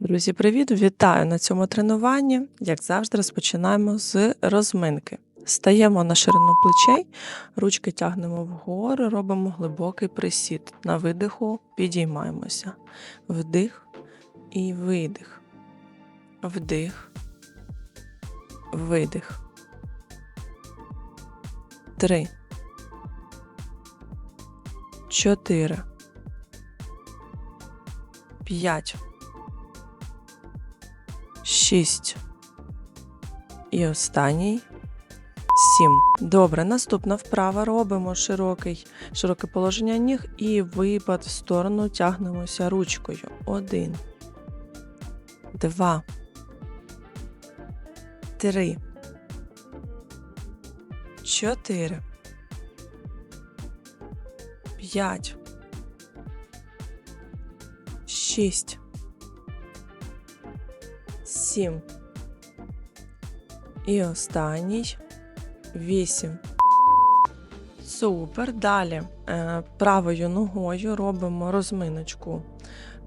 Друзі, привіт! Вітаю на цьому тренуванні. Як завжди, розпочинаємо з розминки. Стаємо на ширину плечей, ручки тягнемо вгору, робимо глибокий присід. На видиху підіймаємося. Вдих і видих. Вдих. Видих. Три. Чотири. П'ять. Шість. І останній. Сім. Добре, наступна вправа. Робимо широкий, широке положення ніг і випад в сторону тягнемося ручкою. Один. Два. Три. Чотири. П'ять. Шість. Сім. І останній. Вісім. Супер. Далі е, правою ногою робимо розминочку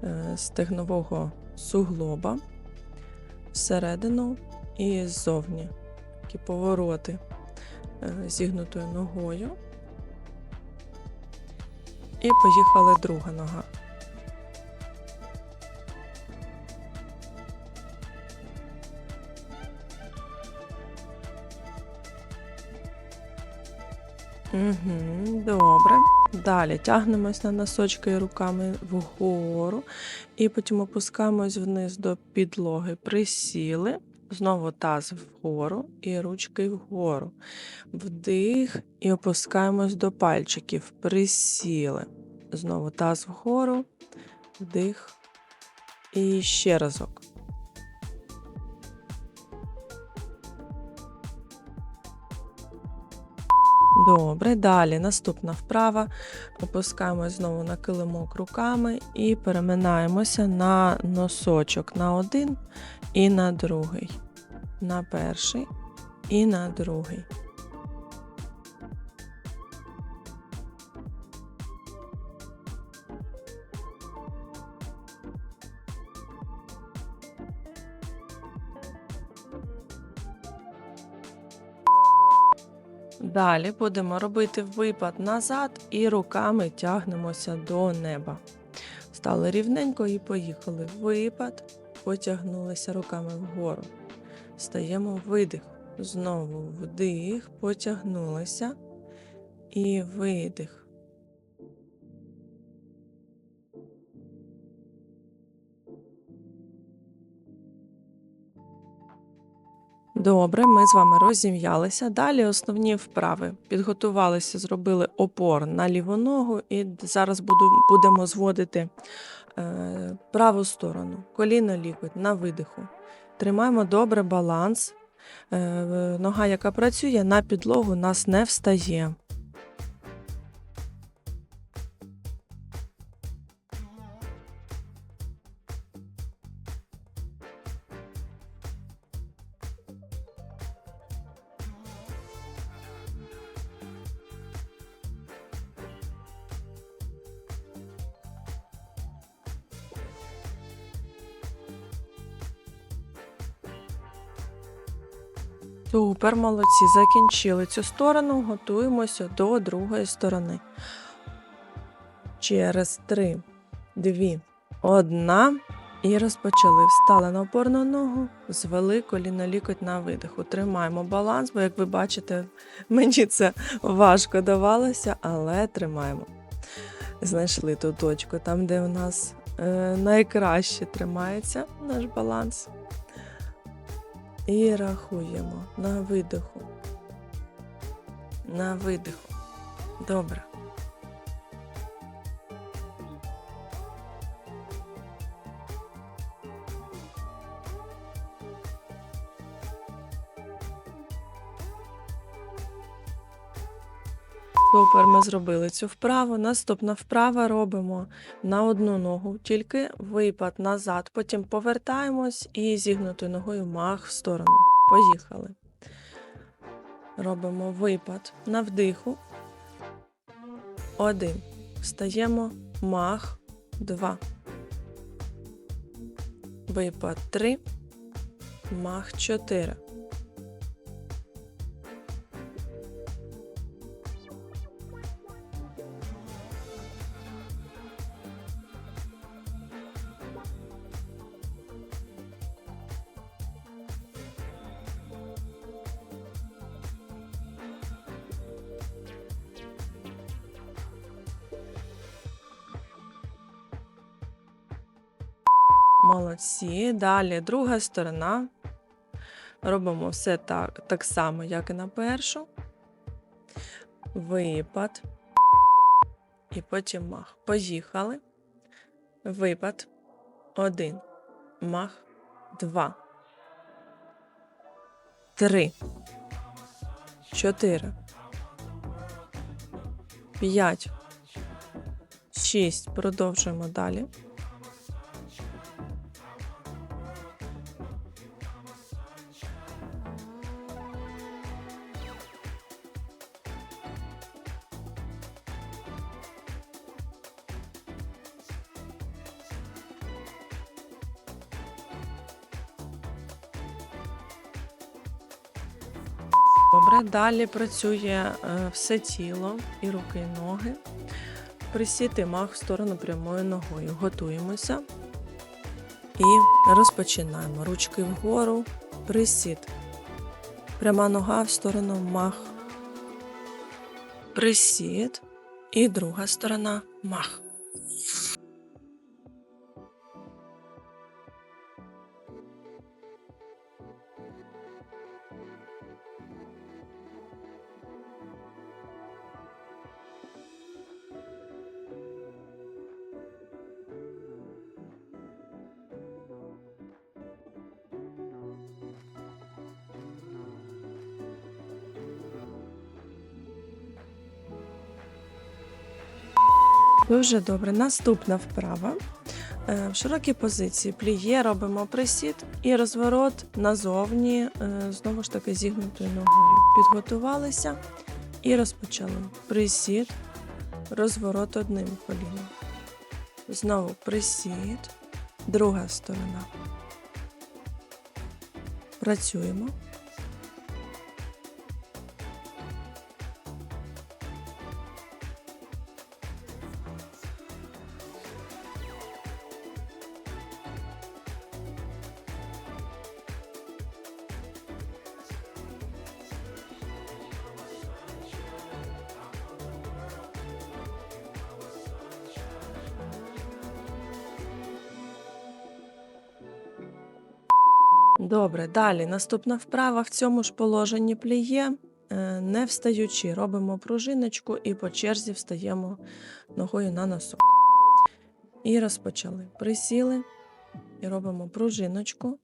е, стегнового суглоба всередину і ззовні. Такі повороти е, зігнутою ногою. І поїхала друга нога. Угу, добре. Далі тягнемось на носочки руками вгору і потім опускаємось вниз до підлоги. Присіли. Знову таз вгору і ручки вгору. Вдих і опускаємось до пальчиків. Присіли. Знову таз вгору, вдих. І ще разок. Добре, далі наступна вправа. Опускаємось знову на килимок руками і переминаємося на носочок на один і на другий. На перший і на другий. Далі будемо робити випад назад і руками тягнемося до неба. Стали рівненько і поїхали. Випад, потягнулися руками вгору. Стаємо видих. Знову вдих, потягнулися і видих. Добре, ми з вами розім'ялися. Далі основні вправи. Підготувалися, зробили опор на ліву ногу, і зараз буду, будемо зводити е, праву сторону, коліно лікоть на видиху. Тримаємо добре баланс. Е, нога, яка працює, на підлогу нас не встає. Супер, молодці, закінчили цю сторону, готуємося до другої сторони. Через три, дві, одна. І розпочали. Встали на опорну ногу, звели коліно лікоть на видиху. Тримаємо баланс, бо, як ви бачите, мені це важко давалося, але тримаємо. Знайшли ту точку, там, де у нас е, найкраще тримається наш баланс. І рахуємо на видиху. На видиху. Добре. Супер, ми зробили цю вправу. Наступна вправа робимо на одну ногу, тільки випад назад. Потім повертаємось і зігнутою ногою мах в сторону. Поїхали. Робимо випад на вдиху. Один. Встаємо мах. Два. Випад 3. Мах 4. Далі друга сторона. Робимо все так, так само, як і на першу. Випад. І потім мах. Поїхали. Випад. Один. Мах. Два. Три. Чотири. П'ять. Шість. Продовжуємо далі. Далі працює е, все тіло, і руки, і ноги. Присіти мах в сторону прямою ногою. Готуємося і розпочинаємо. Ручки вгору, присід. Пряма нога в сторону мах. Присід. І друга сторона мах. Дуже добре. Наступна вправа. Е, В широкій позиції пліє робимо присід і розворот назовні, е, знову ж таки, зігнутою ногою. Підготувалися і розпочали. Присід, розворот одним коліном. Знову присід, друга сторона. Працюємо. Далі наступна вправа в цьому ж положенні пліє, е, не встаючи, робимо пружиночку і по черзі встаємо ногою на носок. І розпочали. Присіли і робимо пружиночку,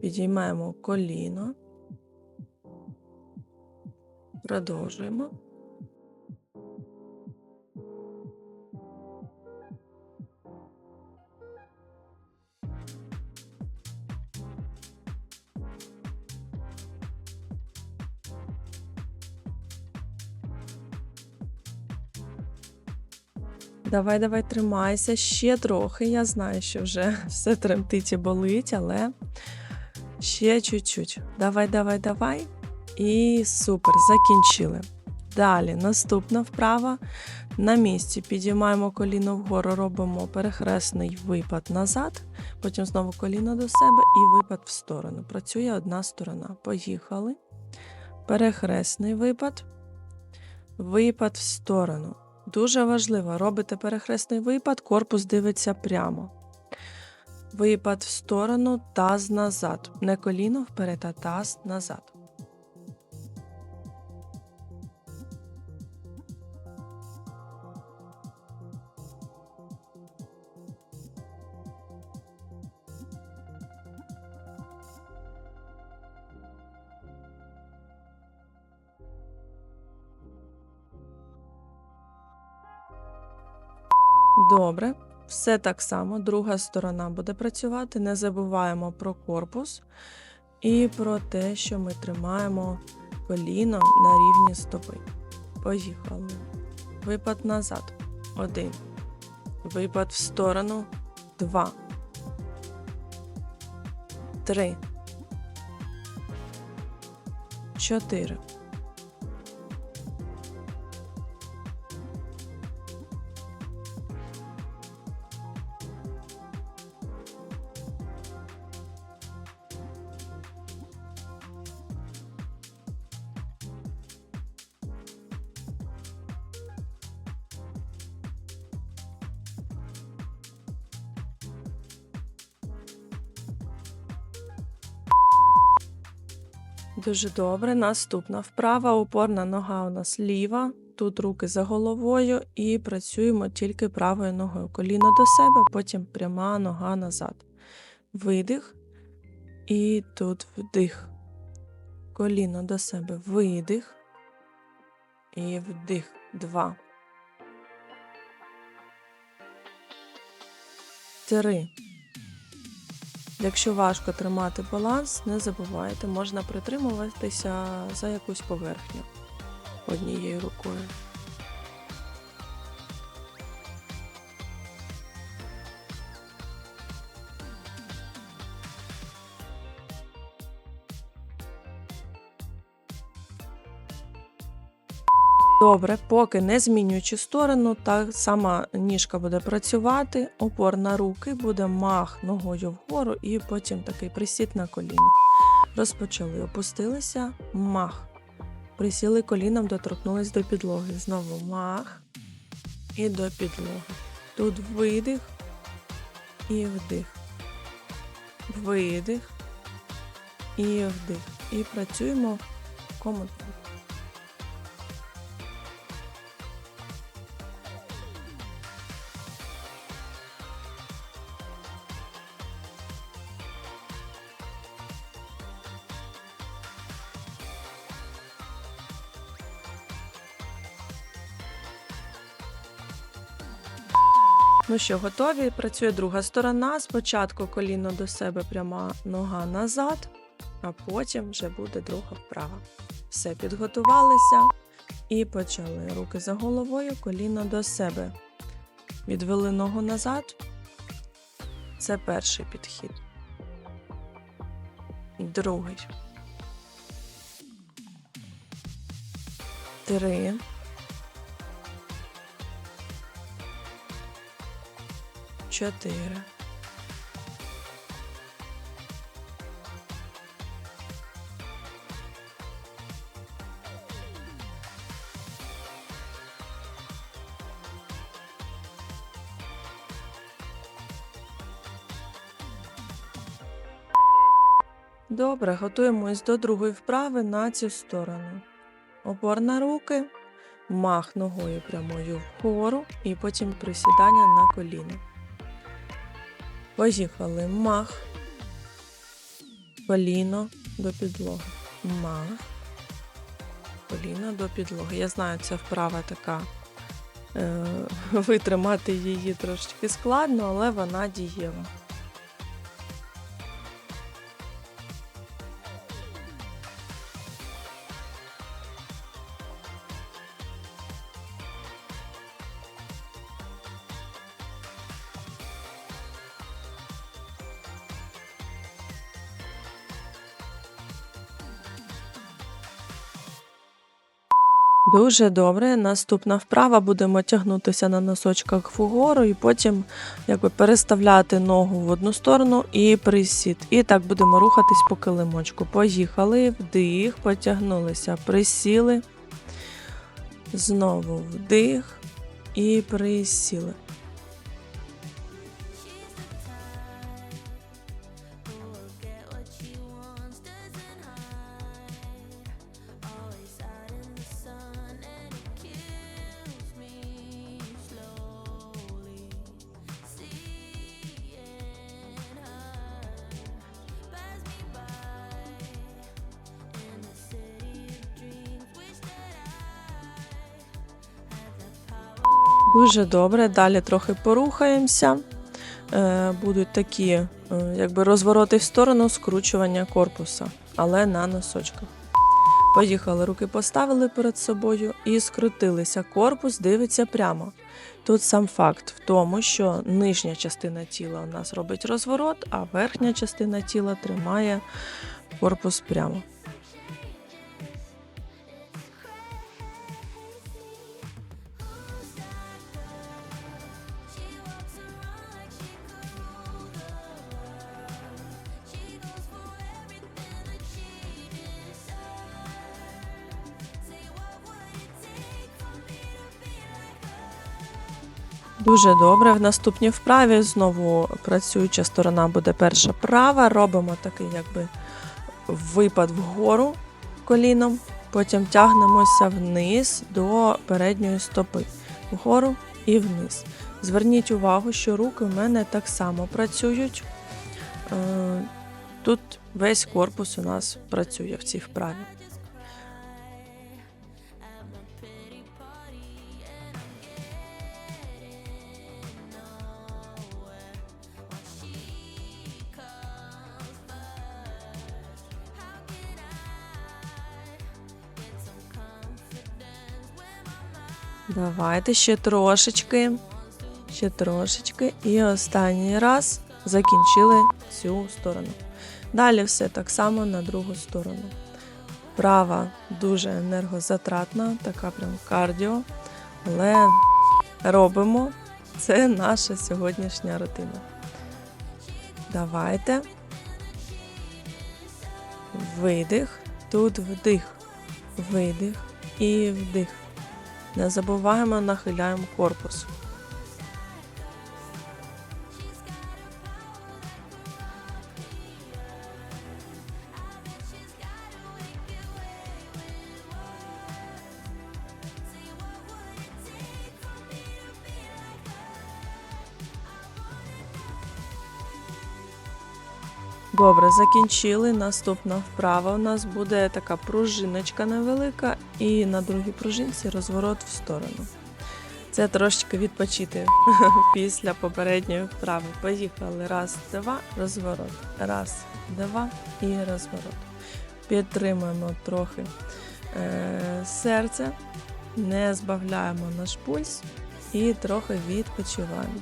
підіймаємо коліно, продовжуємо. Давай, давай, тримайся ще трохи. Я знаю, що вже все тремтить і болить, але ще чуть-чуть. Давай, давай, давай. І супер, закінчили. Далі, наступна вправа. На місці підіймаємо коліно вгору, робимо перехресний випад назад, потім знову коліно до себе і випад в сторону. Працює одна сторона. Поїхали. Перехресний випад, випад в сторону. Дуже важливо, робите перехресний випад, корпус дивиться прямо. Випад в сторону, таз назад. Не коліно вперед, а таз назад. Добре, все так само. Друга сторона буде працювати. Не забуваємо про корпус і про те, що ми тримаємо коліно на рівні стопи. Поїхали. Випад назад. Один. Випад в сторону. Два. три, чотири. Дуже добре. Наступна вправа. Опорна нога у нас ліва. Тут руки за головою і працюємо тільки правою ногою. Коліно до себе, потім пряма нога назад. Видих. І тут вдих. Коліно до себе. Видих. І вдих. Два. Три. Якщо важко тримати баланс, не забувайте, можна притримуватися за якусь поверхню однією рукою. Добре, поки не змінюючи сторону, так сама ніжка буде працювати, опор на руки, буде мах ногою вгору і потім такий присід на коліно. Розпочали, опустилися, мах. Присіли коліном, доторкнулись до підлоги. Знову мах і до підлоги. Тут видих і вдих. Видих і вдих. І працюємо комод. Ну що, готові? Працює друга сторона. Спочатку коліно до себе, пряма нога назад, а потім вже буде друга вправа. Все, підготувалися і почали. Руки за головою, коліно до себе. Відвели ногу назад. Це перший підхід. Другий. Три. Чотири. Добре, готуємось до другої вправи на цю сторону. Опор на руки, мах ногою прямою вгору і потім присідання на коліно. Поїхали мах, коліно до підлоги. Мах, коліно до підлоги. Я знаю, ця вправа така. Е, витримати її трошечки складно, але вона дієва. Дуже добре. Наступна вправа будемо тягнутися на носочках вгору і потім якби переставляти ногу в одну сторону і присід. І так будемо рухатись по килимочку. Поїхали, вдих, потягнулися, присіли. Знову вдих і присіли. Дуже добре. Далі трохи порухаємося. Е, Будуть такі е, якби розвороти в сторону скручування корпуса, але на носочках. Поїхали, руки поставили перед собою і скрутилися. Корпус дивиться прямо. Тут сам факт в тому, що нижня частина тіла у нас робить розворот, а верхня частина тіла тримає корпус прямо. Дуже добре. В наступній вправі знову працююча сторона буде перша права. Робимо такий якби випад вгору коліном, потім тягнемося вниз до передньої стопи. Вгору і вниз. Зверніть увагу, що руки в мене так само працюють. Е, Тут весь корпус у нас працює в цій вправі. Давайте ще трошечки. Ще трошечки. І останній раз закінчили цю сторону. Далі все так само на другу сторону. Права дуже енергозатратна, така прям кардіо. Але робимо. Це наша сьогоднішня рутина. Давайте. Видих. Тут вдих. Видих і вдих. Не забуваємо, нахиляємо корпус. Добре, закінчили. Наступна вправа у нас буде така пружиночка невелика, і на другій пружинці розворот в сторону. Це трошечки відпочити після попередньої вправи. Поїхали. Раз, два, розворот. Раз, два і розворот. Підтримуємо трохи е- серце, не збавляємо наш пульс і трохи відпочиваємо.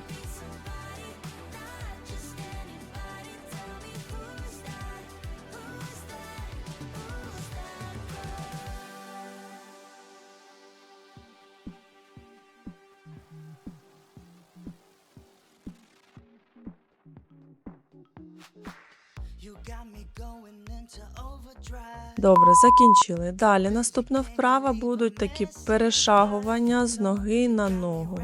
Добре, закінчили. Далі наступна вправа будуть такі перешагування з ноги на ногу.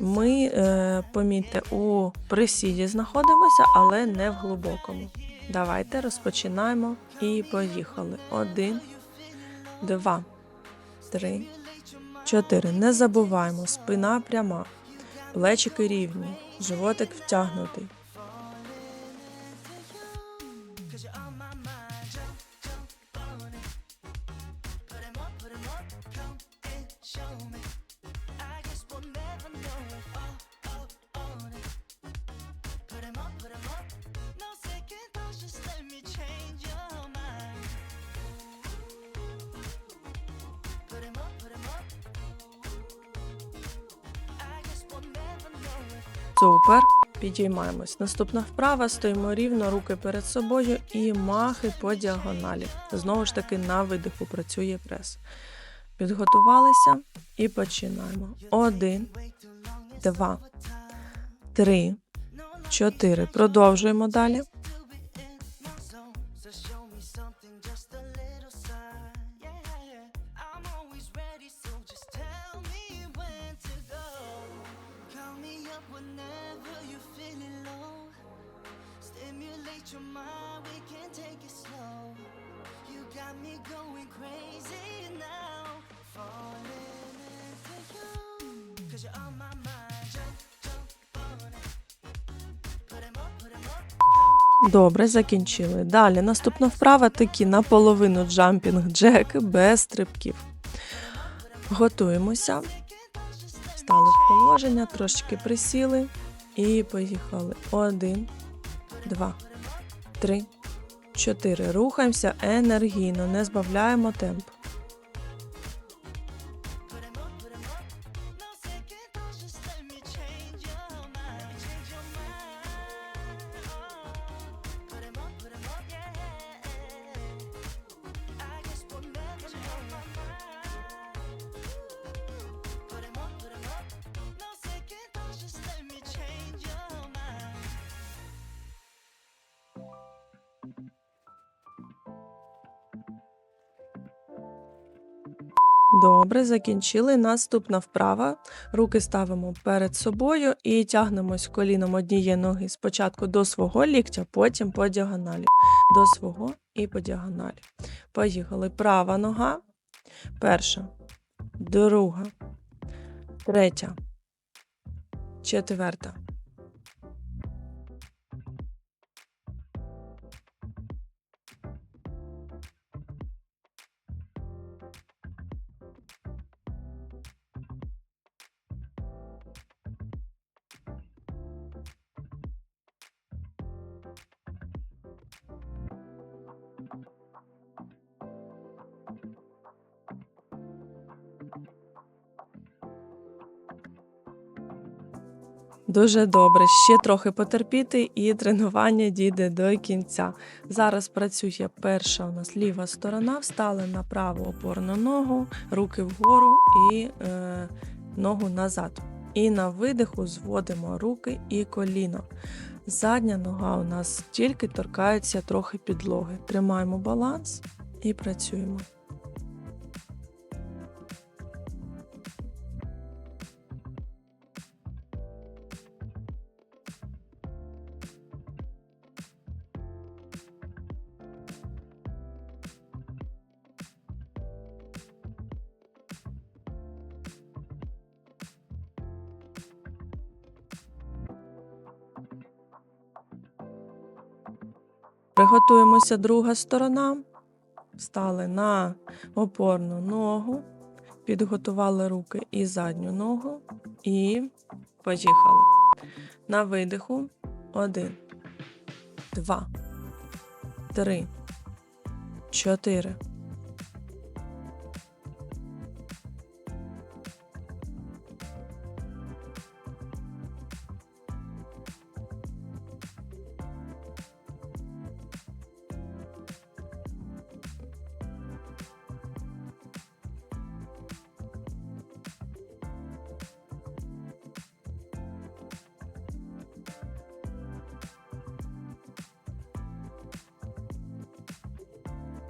Ми, е, помітьте, у присіді знаходимося, але не в глибокому. Давайте розпочинаємо і поїхали. Один, два, три, чотири. Не забуваємо, спина пряма, плечики рівні, животик втягнутий. It. Супер. Підіймаємось. Наступна вправа, стоїмо рівно, руки перед собою і махи по діагоналі. Знову ж таки, на видиху працює прес. Підготувалися і починаємо. Один, два, три, чотири. Продовжуємо далі. Добре, закінчили. Далі наступна вправа такі наполовину джампінг джек без стрибків. Готуємося. Стали в положення, трошечки присіли і поїхали. Один, два, три, чотири. Рухаємося енергійно, не збавляємо темп. Добре, закінчили. Наступна вправа. Руки ставимо перед собою і тягнемось коліном однієї ноги спочатку до свого ліктя, потім по діагоналі. До свого і по діагоналі. Поїхали. Права нога. Перша, друга, третя, четверта. Дуже добре. Ще трохи потерпіти, і тренування дійде до кінця. Зараз працює перша у нас ліва сторона, встали на праву опорну ногу, руки вгору і е, ногу назад. І на видиху зводимо руки і коліно. Задня нога у нас тільки торкається трохи підлоги. Тримаємо баланс і працюємо. Приготуємося друга сторона. Встали на опорну ногу, підготували руки і задню ногу, і поїхали. На видиху. Один, два, три, чотири.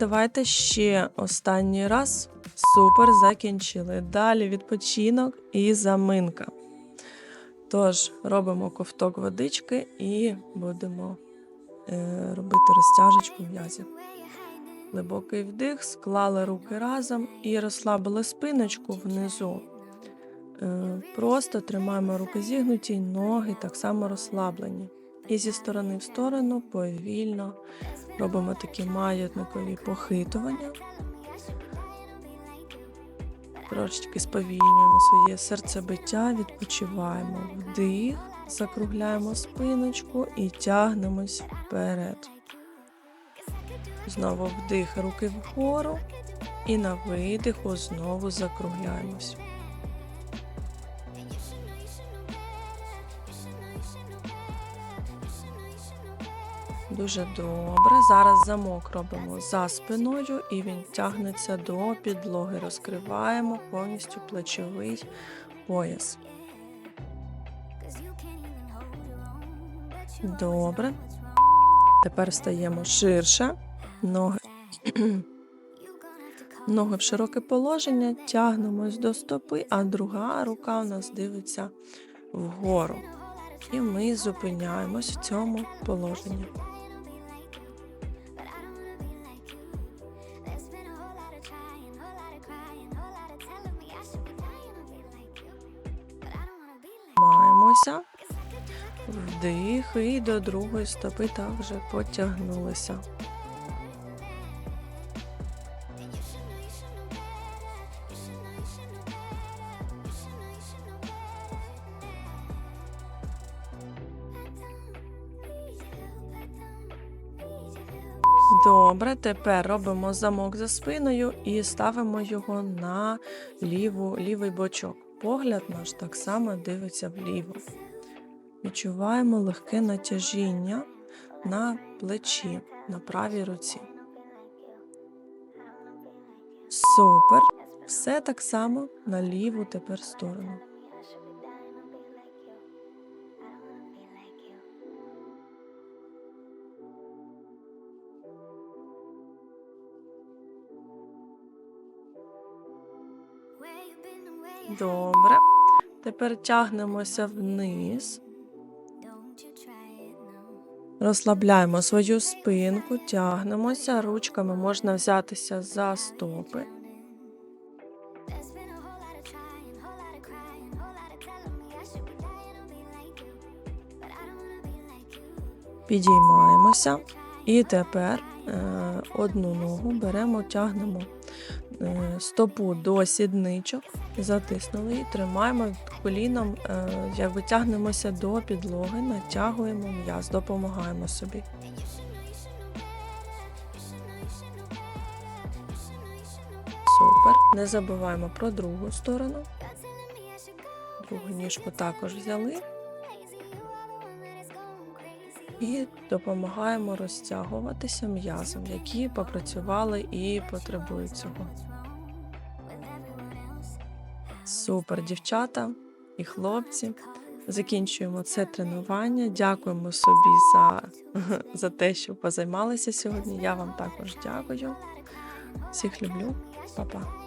Давайте ще останній раз. Супер, закінчили. Далі відпочинок і заминка. Тож, робимо ковток водички і будемо е, робити розтяжечку м'язів. Глибокий вдих, склали руки разом і розслабили спиночку внизу. Е, просто тримаємо руки зігнуті, ноги так само розслаблені. І зі сторони в сторону повільно робимо такі маятникові похитування. Трошечки сповільнюємо своє серцебиття, відпочиваємо вдих, закругляємо спиночку і тягнемось вперед. Знову вдих, руки вгору. І на видиху знову закругляємось. Дуже добре. Зараз замок робимо за спиною і він тягнеться до підлоги. Розкриваємо повністю плечовий пояс. Добре. Тепер стаємо ширше. Ноги. Ноги в широке положення, тягнемось до стопи, а друга рука у нас дивиться вгору. І ми зупиняємось в цьому положенні. Вдих і до другої стопи так вже потягнулися. Добре, тепер робимо замок за спиною і ставимо його на ліву, лівий бочок. Погляд наш так само дивиться вліво. Відчуваємо легке натяжіння на плечі, на правій руці. Супер. Все так само на ліву тепер сторону. Добре. Тепер тягнемося вниз. Розслабляємо свою спинку, тягнемося. Ручками можна взятися за стопи. Підіймаємося. І тепер е, одну ногу беремо, тягнемо стопу до сідничок, затиснули і тримаємо коліном, е, якби тягнемося до підлоги, натягуємо м'яз, допомагаємо собі. Супер. Не забуваємо про другу сторону. Другу ніжку також взяли. І допомагаємо розтягуватися м'язом, які попрацювали і потребують цього. Супер, дівчата і хлопці. Закінчуємо це тренування. Дякуємо собі за, за те, що позаймалися сьогодні. Я вам також дякую. Всіх люблю, Па-па.